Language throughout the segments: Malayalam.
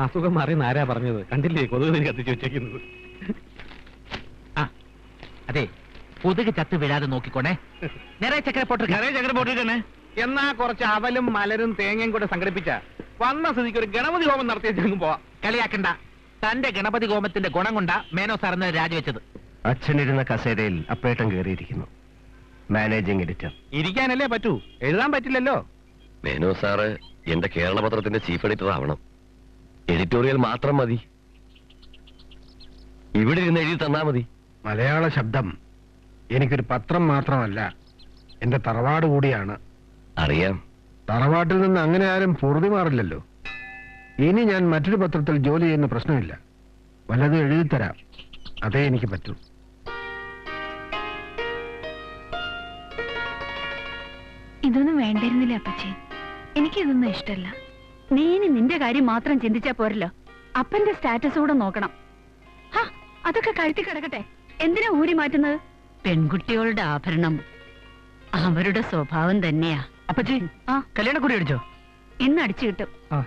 അസുഖം മാറിയെന്ന് ആരാ പറഞ്ഞത്. കണ്ടില്ലേ? കൊതുക് തിരി കത്തിച്ചു വെച്ചേക്കുന്നത്. ആ അതെ. കൊതുക് ചത്ത് വീഴാതെ നോക്കിക്കോണേ. നിറയെ ചക്കര പോട്ടു നിറയെ ചക്കര പോട്ടിരിക്കണേ എന്നാ കുറച്ച് അവലും മലരും തേങ്ങയും കൂടെ സംഘടിപ്പിച്ച. വന്ന സ്ഥിതിക്ക് ഒരു ഗണപതി ഹോമം നടത്തിയെങ്കിലും പോവാ. കളിയാക്കണ്ട. തന്റെ ഗണപതി ഹോമത്തിന്റെ ഗുണം കൊണ്ട മേനോ സാറിന് രാജിവെച്ചത്. അച്ഛനിരുന്ന കസേരയിൽ അപ്പേട്ടൻ കയറിയിരിക്കുന്നു. Managing editor. ഇരിക്കാനല്ലേ പറ്റൂ. എഴുതാൻ പറ്റില്ലല്ലോ. മേനോ സാറ് എന്റെ കേരള പത്രത്തിന്റെ ചീഫ് എഡിറ്റർ ആവണം എഡിറ്റോറിയൽ മാത്രം മതി. ഇവിടെ ഇരുന്ന് എഴുതി തന്നാ മതി. മലയാള ശബ്ദം എനിക്കൊരു പത്രം മാത്രമല്ല എന്റെ തറവാട് കൂടിയാണ്. അറിയാം. തറവാട്ടിൽ നിന്ന് അങ്ങനെ ആരും പൊറുതി മാറില്ലല്ലോ. ഇനി ഞാൻ മറ്റൊരു പത്രത്തിൽ ജോലി ചെയ്യുന്ന പ്രശ്നമില്ല. വല്ലതും എഴുതിത്തരാം അതേ എനിക്ക് പറ്റൂ. ഇതൊന്നും വേണ്ടിയിരുന്നില്ല അപ്പച്ചി. എനിക്കിതൊന്നും ഇഷ്ടല്ല. നീ ഇനി നിന്റെ കാര്യം മാത്രം ചിന്തിച്ചാ പോരല്ലോ. അപ്പന്റെ സ്റ്റാറ്റസ് കൂടെ നോക്കണം. ഹാ, അതൊക്കെ കഴുത്തി കിടക്കട്ടെ. എന്തിനാ ഊരി മാറ്റുന്നത്? പെൺകുട്ടികളുടെ ആഭരണം അവരുടെ സ്വഭാവം തന്നെയാ. അപ്പച്ചി ആ. കല്യാണക്കുറി അടിച്ചോ? ഇന്ന് അടിച്ചു കിട്ടും. ആ.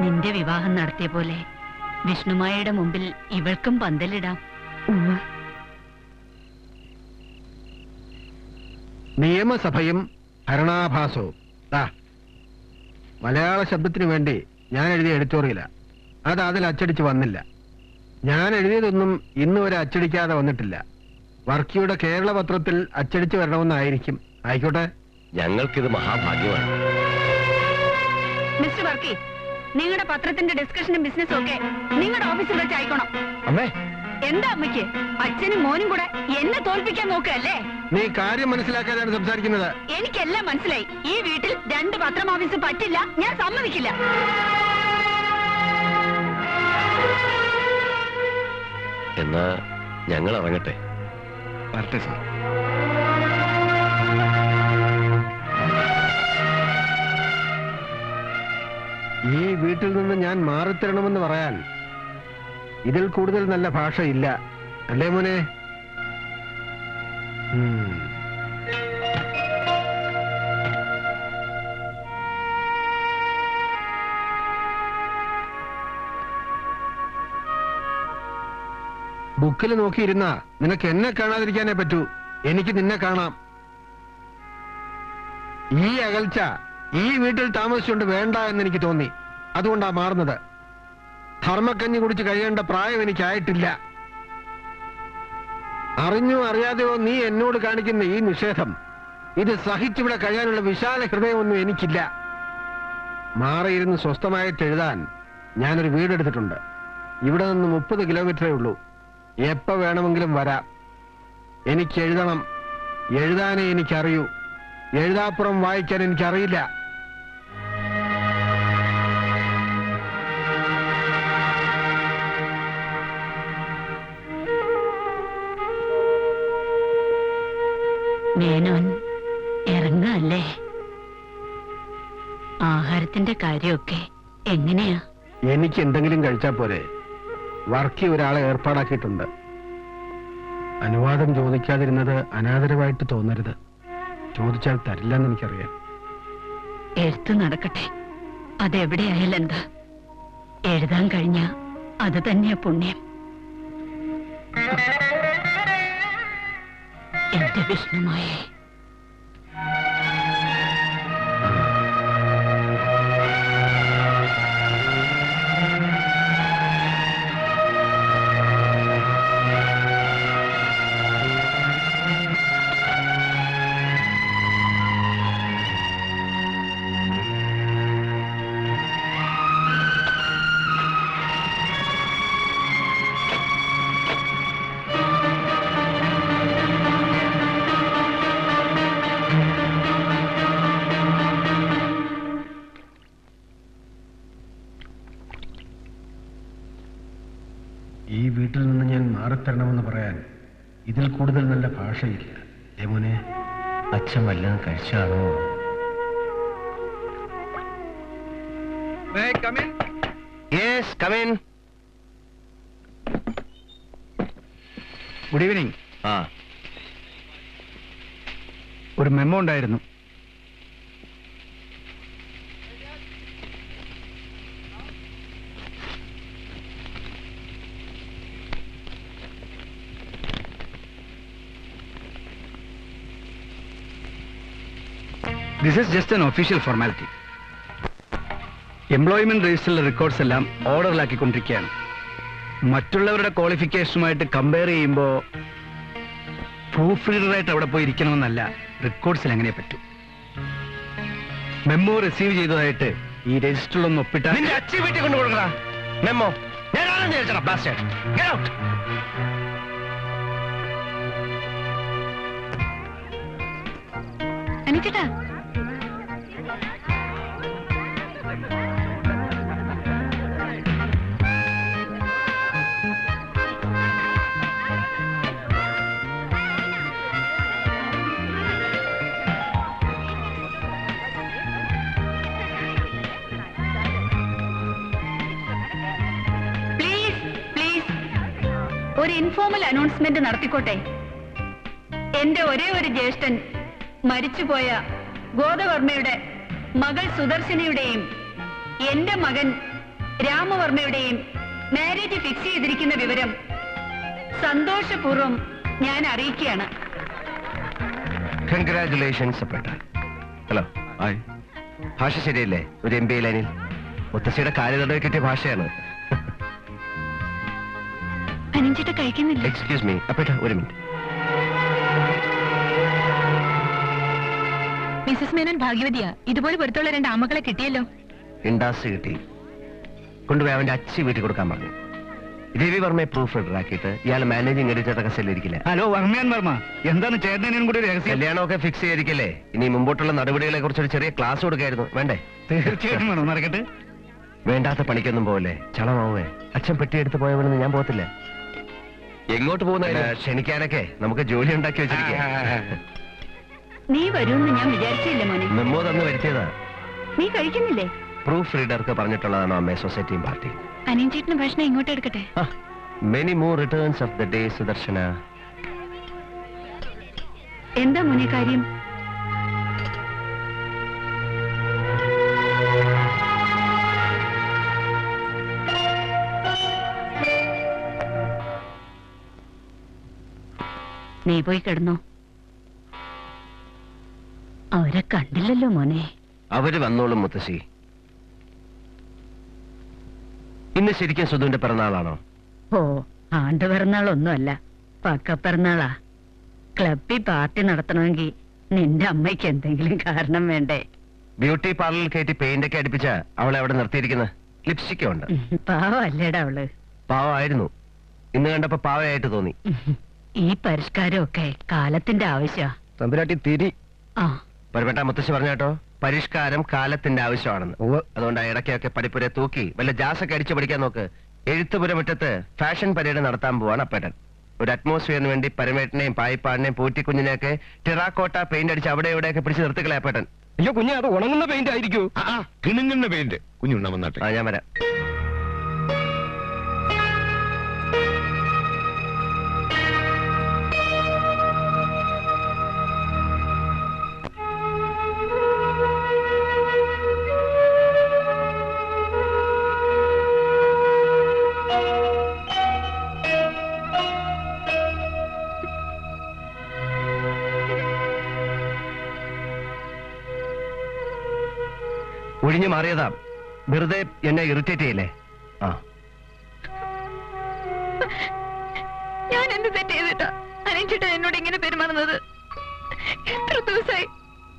നിന്റെ വിവാഹം നടത്തിയ പോലെ വിഷ്ണുമായയുടെ മുമ്പിൽ ഇവൾക്കും പന്തലിടാം. നിയമസഭയും ഭരണാഭാസവും. മലയാള ശബ്ദത്തിന് വേണ്ടി ഞാൻ എഴുതിയ എഡിറ്റോറിയല. അത് അതിൽ അച്ചടിച്ച് വന്നില്ല. ഞാൻ എഴുതിയതൊന്നും ഇന്ന് വരെ അച്ചടിക്കാതെ വന്നിട്ടില്ല. വർക്കിയുടെ കേരള പത്രത്തിൽ അച്ചടിച്ച് വരണമെന്നായിരിക്കും. ആയിക്കോട്ടെ. ഞങ്ങൾക്കിത് മഹാഭാഗ്യമാണ്. മിസ്റ്റർ വർക്കി നിങ്ങളുടെ പത്രത്തിന്റെ ഡിസ്കഷനും ബിസിനസ്സും ഒക്കെ നിങ്ങളുടെ ഓഫീസിൽ വെച്ച് അയക്കണം. അമ്മേ. എന്താ അമ്മയ്ക്ക്? അച്ഛനും മോനും കൂടെ എന്നെ തോൽപ്പിക്കാൻ നോക്കുകയല്ലേ? നീ കാര്യം മനസ്സിലാക്കാനാണ് സംസാരിക്കുന്നത്. എനിക്കെല്ലാം മനസ്സിലായി. ഈ വീട്ടിൽ രണ്ട് പത്രം ഓഫീസ് പറ്റില്ല. ഞാൻ സമ്മതിക്കില്ല. എന്നാ ഞങ്ങൾ ഇറങ്ങട്ടെ. വരട്ടെ സാർ. ഈ വീട്ടിൽ നിന്ന് ഞാൻ മാറിത്തരണമെന്ന് പറയാൻ ഇതിൽ കൂടുതൽ നല്ല ഭാഷയില്ല. ഇല്ല അല്ലേ മോനെ. ബുക്കിൽ നോക്കിയിരുന്ന നിനക്ക് എന്നെ കാണാതിരിക്കാനേ പറ്റൂ. എനിക്ക് നിന്നെ കാണാം. ഈ അകൽച്ച ഈ വീട്ടിൽ താമസിച്ചുകൊണ്ട് വേണ്ട എന്ന് എനിക്ക് തോന്നി. അതുകൊണ്ടാ മാറുന്നത്. ധർമ്മക്കഞ്ഞി കുടിച്ച് കഴിയേണ്ട പ്രായം എനിക്കായിട്ടില്ല. അറിഞ്ഞോ അറിയാതെയോ നീ എന്നോട് കാണിക്കുന്ന ഈ നിഷേധം. ഇത് സഹിച്ചിവിടെ കഴിയാനുള്ള വിശാല ഹൃദയമൊന്നും എനിക്കില്ല. മാറിയിരുന്ന് സ്വസ്ഥമായിട്ട് എഴുതാൻ ഞാനൊരു വീടെടുത്തിട്ടുണ്ട്. ഇവിടെ നിന്ന് മുപ്പത് കിലോമീറ്ററേ ഉള്ളൂ. എപ്പ വേണമെങ്കിലും വരാം. എനിക്ക് എഴുതണം. എഴുതാനേ എനിക്കറിയൂ. എഴുതാപ്പുറം വായിക്കാൻ എനിക്കറിയില്ല. മേനോൻ ഇറങ്ങല്ലേ ആഹാരത്തിന്റെ കാര്യമൊക്കെ എങ്ങനെയാ? എനിക്ക് എന്തെങ്കിലും കഴിച്ചാ പോരെ. വർക്കി ഒരാളെ ഏർപ്പാടാക്കിയിട്ടുണ്ട്. അനുവാദം ചോദിക്കാതിരുന്നത് അനാദരവായിട്ട് തോന്നരുത്. ചോദിച്ചാൽ തരില്ലെന്ന് എനിക്കറിയാം. എഴുത്ത് നടക്കട്ടെ. അതെവിടെയായാലെന്താ എഴുതാൻ കഴിഞ്ഞ അത് തന്നെയാ പുണ്യം. എന്റെ ഇതിൽ കൂടുതൽ നല്ല ഭാഷയില്ല. യമുനെ അച്ഛൻ വല്ലതും കഴിച്ചാണോ? ഗുഡ് ഈവനിങ് ആ. ഒരു മെമ്മോ ഉണ്ടായിരുന്നു. This is just an official formality employment രജിസ്റ്ററിലെ records എല്ലാം ഓർഡറിലാക്കിക്കൊണ്ടിരിക്കുകയാണ്. മറ്റുള്ളവരുടെ ക്വാളിഫിക്കേഷനുമായിട്ട് കമ്പയർ ചെയ്യുമ്പോൾ പ്രൂഫ് റീഡറായിട്ട് അവിടെ പോയി ഇരിക്കണമെന്നല്ല റെക്കോർഡ്സിൽ എങ്ങനെ പറ്റും. മെമ്മോ റിസീവ് ചെയ്തതായിട്ട് ഈ രജിസ്റ്ററിലൊന്ന് ഒപ്പിട്ടാൽ നിന്റെ അച്ഛൻ വീട്ടിൽ കൊണ്ടു മെമ്മോ ഞാനാണെന്ന് വിചാരിച്ചടാ bastard. Get out. അനുചേട്ടാ ഒരു ഇൻഫോർമൽ അനൗൺസ്മെന്റ് നടത്തിക്കോട്ടെ? എന്റെ ഒരേ ഒരു ജ്യേഷ്ഠൻ മരിച്ചുപോയ ഗോദവർമ്മയുടെ മകൾ സുദർശനയുടെയും എന്റെ മകൻ രാമവർമ്മയുടെയും മാരേജ് ഫിക്സ് ചെയ്തിരിക്കുന്ന വിവരം സന്തോഷപൂർവം ഞാൻ അറിയിക്കുകയാണ്. കൺഗ്രാചുലേഷൻസ് ഹലോ ഹായ് ഭാഷ ശരിയല്ലേ? ഒരു എം ബി എ ലൈനിൽ മുത്തശ്ശിയുടെ കിട്ടിയ ഭാഷയാണ്. അനിഞ്ചിട്ട് കഴിക്കുന്നില്ല. എക്സ്ക്യൂസ് മീ അപ്പേട്ട ഒരു മിനിറ്റ് മിസസ് മേനോൻ ഭാഗ്യവതിയാ. ഇതുപോലെ പൊരുത്തുള്ള രണ്ട് ആമക്കളെ കിട്ടിയല്ലോ. ഇണ്ടാസ് കിട്ടി. കൊണ്ടുപോയി അവന്റെ അച്ഛൻ വീട്ടിൽ കൊടുക്കാൻ പറഞ്ഞു. രവി വർമ്മയെ പ്രൂഫ് റെഡർ ആക്കിയിട്ട് ഇയാൾ മാനേജിംഗ് എഡിറ്റർ കസലിരിക്കില്ല ഹലോ വർമ്മയാൻ വർമ്മ. എന്താണ് ചേട്ടനും കൂടി രഹസ്യം? കല്യാണമൊക്കെ ഫിക്സ് ചെയ്തിരിക്കല്ലേ? ഇനി മുമ്പോട്ടുള്ള നടപടികളെ കുറിച്ച് ഒരു ചെറിയ ക്ലാസ് കൊടുക്കായിരുന്നു. വേണ്ടേ? തീർച്ചയായിട്ടും വേണം. നടക്കട്ടെ? വേണ്ടാത്ത പണിക്കൊന്നും പോവല്ലേ? ചളമാവേ. അച്ഛൻ പെട്ടിയെടുത്ത് പോയവനൊന്നും ഞാൻ പോകത്തില്ല. എങ്ങോട്ട് പോകുന്ന ക്ഷണിക്കാനൊക്കെ നമുക്ക് ജോലി ഉണ്ടാക്കി വെച്ചിരിക്കാം. നീ വരുമെന്ന് ഞാൻ വിചാരിച്ചില്ല മോനെ. മെമ്മോ തന്ന് വരുത്തിയതാ. നീ കഴിക്കുന്നില്ലേ? പ്രൂഫ് റീഡർക്ക് പറഞ്ഞിട്ടുള്ളതാണോ അമ്മേ സൊസൈറ്റിയും പാർട്ടി അനിയൻചേട്ടന് ഭക്ഷണം ഇങ്ങോട്ട് എടുക്കട്ടെ? Many more returns of the day Sudarshana. എന്താ മോനെ കാര്യം? നീ പോയി കിടന്നോ അവരെ കണ്ടില്ലല്ലോ മോനെ. അവർ വന്നോളും മുത്തശ്ശി. ഇന്ന് ശരിക്കും സുധുവിന്റെ പിറന്നാളാണോ? ഓ ആണ്ട് പിറന്നാളൊന്നുമല്ല. പക്ക പിറന്നാളാ. ക്ലബിൽ പാർട്ടി നടത്തണമെങ്കിൽ നിന്റെ അമ്മയ്ക്ക് എന്തെങ്കിലും കാരണം വേണ്ടേ? ബ്യൂട്ടി പാർലറിൽ കയറ്റി പെയിന്റ് ഒക്കെ അടിപ്പിച്ച അവളെ അവിടെ നിർത്തിയിരിക്കുന്നത് ലിപ്സ്റ്റിക്കും ഉണ്ട് പാവല്ലേടാ അവൾ. പാവമായിരുന്നു. ഇന്ന് കണ്ടപ്പോ പാവയായിട്ട് തോന്നി. ഈ പരിഷ്കാരമൊക്കെ കാലത്തിന്റെ ആവശ്യമാ തമ്പുരാട്ടി തിരി. ആ. മുത്തശ്ശി പറഞ്ഞാട്ടോ പരിഷ്കാരം കാലത്തിന്റെ ആവശ്യമാണെന്ന്. അതുകൊണ്ട് ആ ഇടയ്ക്കൊക്കെ പഠിപ്പുരെ തൂക്കി വല്ല ജാസൊക്കെ അടിച്ചു പഠിക്കാൻ നോക്ക്. എഴുത്തുപുര മുറ്റത്ത് ഫാഷൻ പരേഡ് നടത്താൻ പോവാണ് അപ്പേട്ടൻ. ഒരു അറ്റ്മോസ്ഫിയറിന് വേണ്ടി പരമേട്ടനെയും പായിപ്പാടിനെയും പൂറ്റിക്കുഞ്ഞിനെയൊക്കെ ടെറാക്കോട്ട പെയിന്റ് അടിച്ച് അവിടെ ഇവിടെയൊക്കെ പിടിച്ച് നിർത്തിക്കളെ അപ്പേട്ടൻ. അയ്യോ കുഞ്ഞെ അത് ഉണങ്ങുന്ന പെയിന്റ് ആയിരിക്കും. കിണുങ്ങുന്ന പെയിന്റ്. കുഞ്ഞുണ്ണ വന്നാട്ടെ. ആ ഞാൻ വരാം. ഒഴിഞ്ഞു മാറിയതാ. വെറുതെ എന്നെ ഇറിറ്റേറ്റ് ചെയ്യല്ലേ? ആ. ഞാൻ എന്ത് തെറ്റ് ചെയ്തിട്ടാ? അനിഞ്ചിട്ട എന്നോട് ഇങ്ങനെ പെരുമാറുന്നത്? എത്ര ദിവസമായി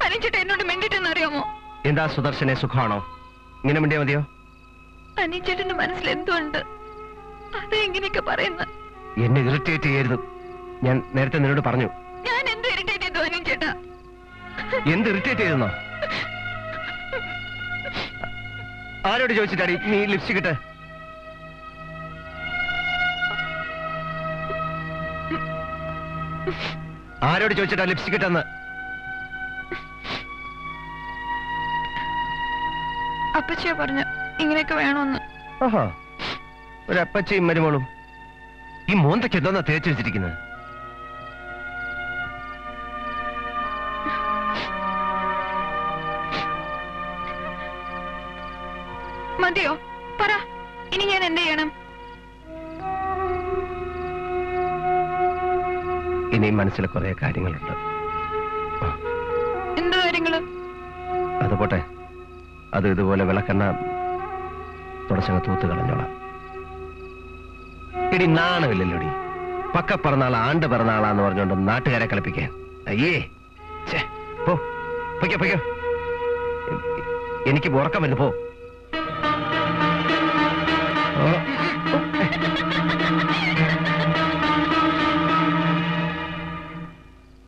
അനിഞ്ചിട്ട എന്നോട് മിണ്ടിട്ടെന്ന് അറിയാമോ എന്താ സുദർശനെ സുഖമാണോ? ഇങ്ങനെ മിണ്ടിയാ മതിയോ? അനിഞ്ചേട്ടന്റെ മനസ്സിൽ എന്തുണ്ട്? അത് എങ്ങനെയൊക്കെ പറയുന്നത് എന്നെ ഇറിറ്റേറ്റ് ചെയ്യരുത്. ഞാൻ നേരത്തെ നിന്നോട് പറഞ്ഞു. ഞാൻ എന്ത് ഇറിറ്റേറ്റ് ചെയ്തു അനിഞ്ചേട്ടാ എന്ത് ഇറിറ്റേറ്റ് ചെയ്തെന്നോ? ആരോട് ചോദിച്ചിട്ടാടി നീ ലിപ്സ്റ്റിക് ഇട്ട്? ആരോട് ചോദിച്ചിട്ടാ ലിപ്സ്റ്റിക് ഇട്ടെന്ന്? അപ്പച്ചിയെ പറഞ്ഞു ഇങ്ങനെയൊക്കെ വേണമെന്ന് ഒരപ്പച്ചയും മരുമോളും. ഈ മോന്തയ്ക്ക് എന്തോന്നാ തേച്ചു വെച്ചിരിക്കുന്നത്? മതിയോ? പറ. ഇനി ഞാൻ എന്ത് ചെയ്യണം? ഇനിയും മനസ്സിൽ കുറെ കാര്യങ്ങളുണ്ട്. എന്ത് കാര്യങ്ങൾ? അത് പോട്ടെ. അത് ഇതുപോലെ വിളക്കെണ്ണ തുടച്ചങ്ങ് തൂത്ത് കളഞ്ഞോളാം. ഇടി നാണമില്ലല്ലോടി. പക്ക പിറന്നാൾ ആണ്ട് പിറന്നാളാന്ന് പറഞ്ഞുകൊണ്ട് നാട്ടുകാരെ കളിപ്പിക്കാൻ. അയ്യേ. പോ. പൊയ്ക്കോ പൊയ്ക്കോ. എനിക്ക് ഉറക്കം വരുന്നു പോ. हाँ।